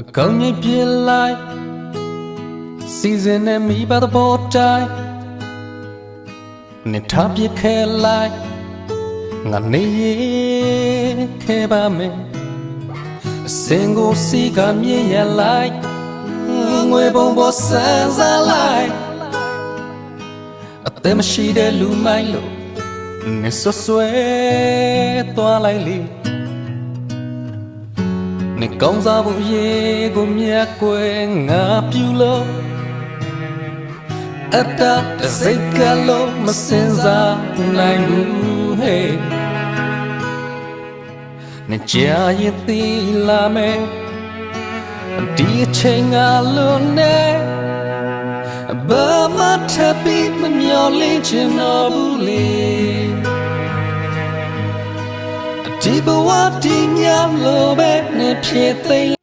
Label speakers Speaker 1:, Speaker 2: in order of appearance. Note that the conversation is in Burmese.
Speaker 1: အကောင်းကြီးပြလိုက်စီစဉ်နဲ့မိဘသဘောတိုင်းနေထားပြခဲလိုက်ငါနေရခဲပါမယ်အစင်ကိုစီကမြင်ရလိုက်ငွေပုံပေါ်ဆန်းစားလိုက်အသက်မရှိတဲ့လူမိုင်းလို့နေဆွဆွဲသွားလိုက်လေ နေကောင်းစားဖို့ရေကိုမြတ်ကွယ်ငါပြုလို့အတတစိတ်ကလုံးမစင်စားနိုင်ဘူးဟဲ့နေကြာရင်သီလာမယ်ဒီအချိန်ကလွန်နေဘာမှထပ်ပြီးမမျော်လင့်ချင်တော့ဘူး ဒီဘဝဒီမြလို့ပဲနေဖြစ်သိ